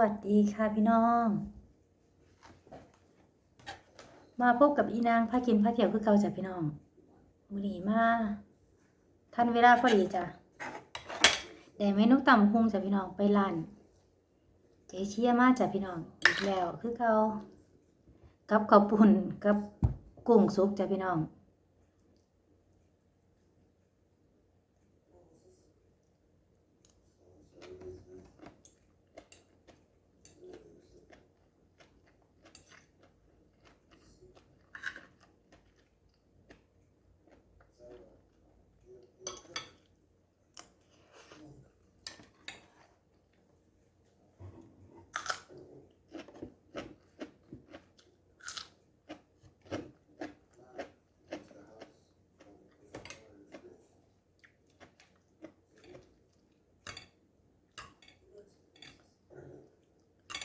วัสดีค่ะพี่น้อง มาพบกับอีนางพากินพาเที่ยวคือเก่าจ้ะพี่น้องมื้อนี้มาทันเวลาพอดีจ้ะแต่เมนูต่ำพุงจ้ะพี่น้องไปร้านเจเชียมาจ้ะพี่น้องอีกแล้วคือเก่ากับข้าวปุ่นกับกุ้งสุกจ้ะพี่น้อง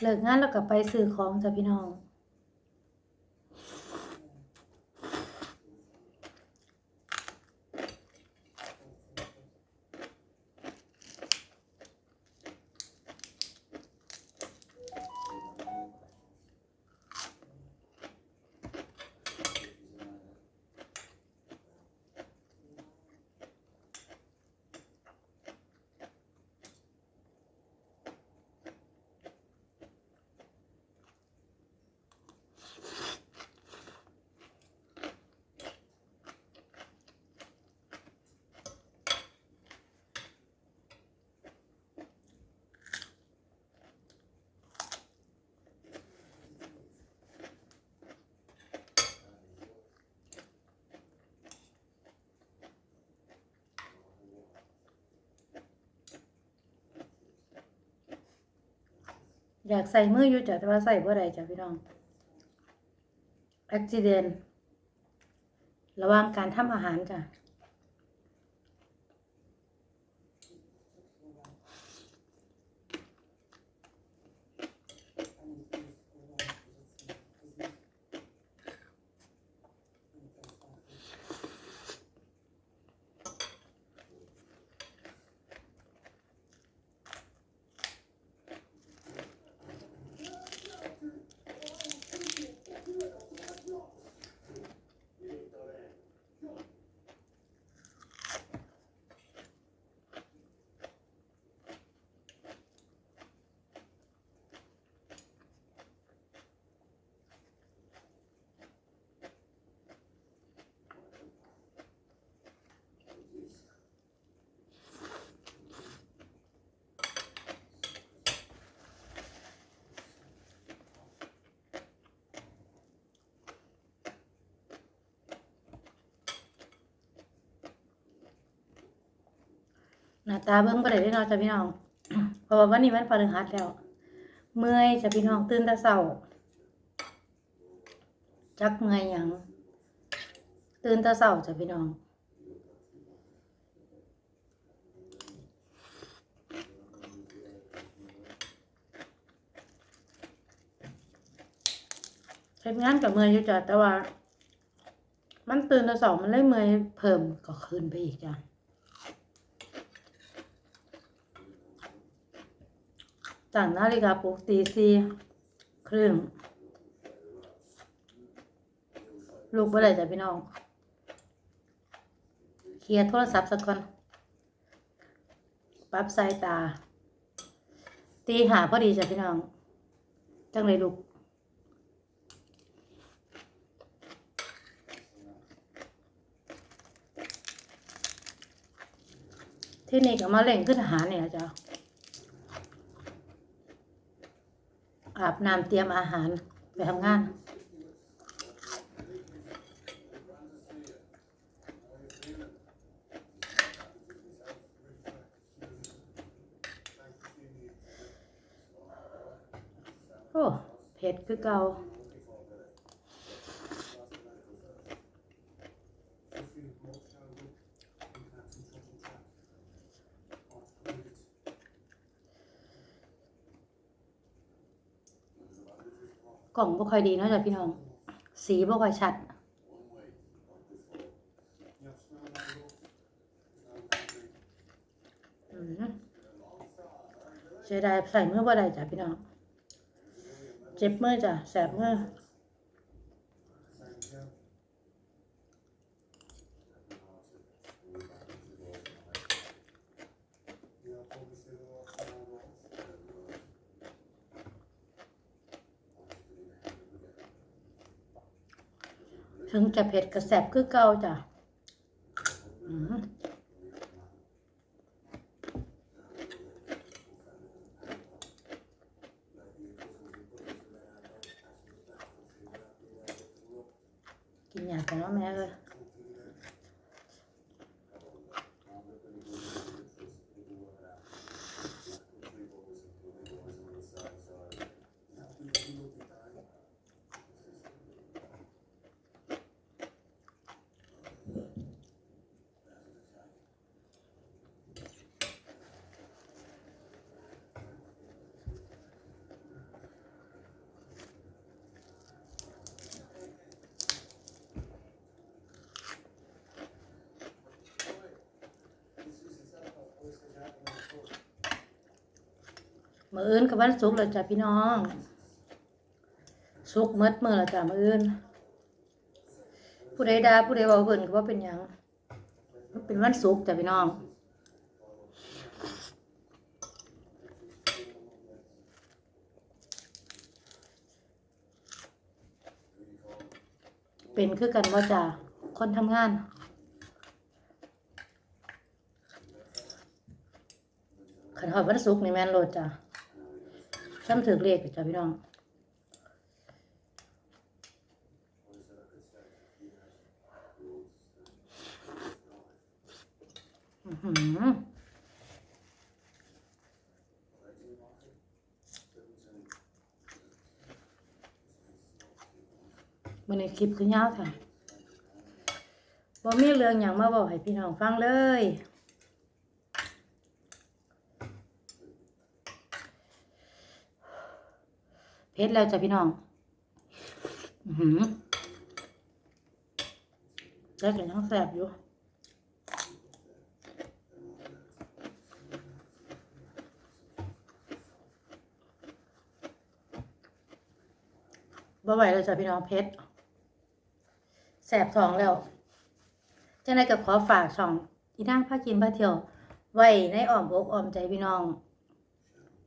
เลิกงานแล้วก็ไปซื้อของจ้ะพี่น้อง อยากใส่มืออยู่จ้ะแต่ว่าใส่บ่ได้จ้ะพี่น้องอุบิเหตุระหว่างการทำอาหารจ้ะ หน้าตาเบิ่งบ่ได้เด้อเนาะจ้ะพี่น้อง เพราะว่าวันนี้มันพฤหัสแล้ว เมื่อยจ้ะพี่น้องตื่นแต่เช้าจักเมื่อยหยังตื่นแต่เช้าจ้ะพี่น้องเฮ็ดงานกับเมื่อยอยู่จ้ะแต่ว่า มันตื่นแต่เช้ามันเลยเมื่อยเพิ่มก็ขึ้นไปอีกจ้ะ ตั้งนาฬิกาปลุกตีสี่ครึ่งลูกบ่ได้จ้ะพี่น้อง เคลียร์โทรศัพท์สักก่อน ปรับสายตา ตีหาพอดีจ้ะพี่น้อง จังเลยลูกที่นี่ก็มาเล่งขึ้นหารเนี่ยจ้ะ อาบน้ำเตรียมอาหารไปทำงานโอ้เผ็ดคือเก่า กล่องบ่ค่อยดีเนาะจ้ะพี่น้อง สีบ่ค่อยชัด เสียดายใส่เมื่อบ่ได้จ้ะพี่น้อง เจ็บเมื่อจ้ะแสบเมื่อ ถึงจะเผ็ดกระแสบคือเก่าจ้ะกินอย่างกันแล้วแม่เลย มืออื่นกับวันศุกร์แล้วจ้ะพี่น้องศุกร์หมดมื่อแล้วจ้ะมืออื่น ผู้ใดด่าผู้ใดเว้าเพิ่นก็บ่เป็นหยังเป็นวันศุกร์จ้ะพี่น้องเป็นคือกันบ่าจ้ะคนทำงาน ขันหอดวันศุกร์นี่แม่นโลดจ้ะ ซ้ำถือเลขจ้ะพี่น้องอือมันในคลิปคือยาวค่ะว่ามีเรื่องอย่างมาบอกให้พี่น้องฟังเลย เพชรแล้วจ้ะพี่น้องอือหือแล้วก็ยังแสบอยู่บ่ไหวแล้วจ้ะพี่น้องเพชรแสบท้องแล้วจังไดกับขอฝากช่องอีนั่งพากินพาเที่ยว ไว้ในอ้อมอกอ้อมใจพี่น้อง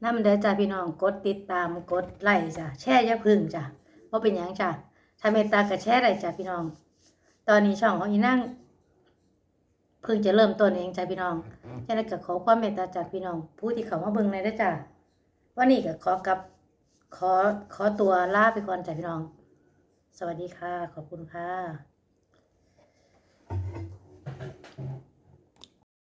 นำเด้อจ้ะพี่น้องกดติดตามกดไลค์จ้ะแชร์ย่าพึ่งจ้ะบ่เป็นยังจ้ะถ้าเมตตาก็แชร์ได้จ้ะพี่น้อง ตอนนี้ช่องของอีนั่งเพิ่งจะเริ่มต้นเองจ้ะพี่น้องจังไดก็ขอความเมตตาจากพี่น้อง ผู้ที่เขามาเบิ่งในเด้จ้ะวันนี้ก็ขอกับขอขอตัวลาไปก่อนจ้ะพี่น้อง สวัสดีค่ะ ขอบคุณค่ะ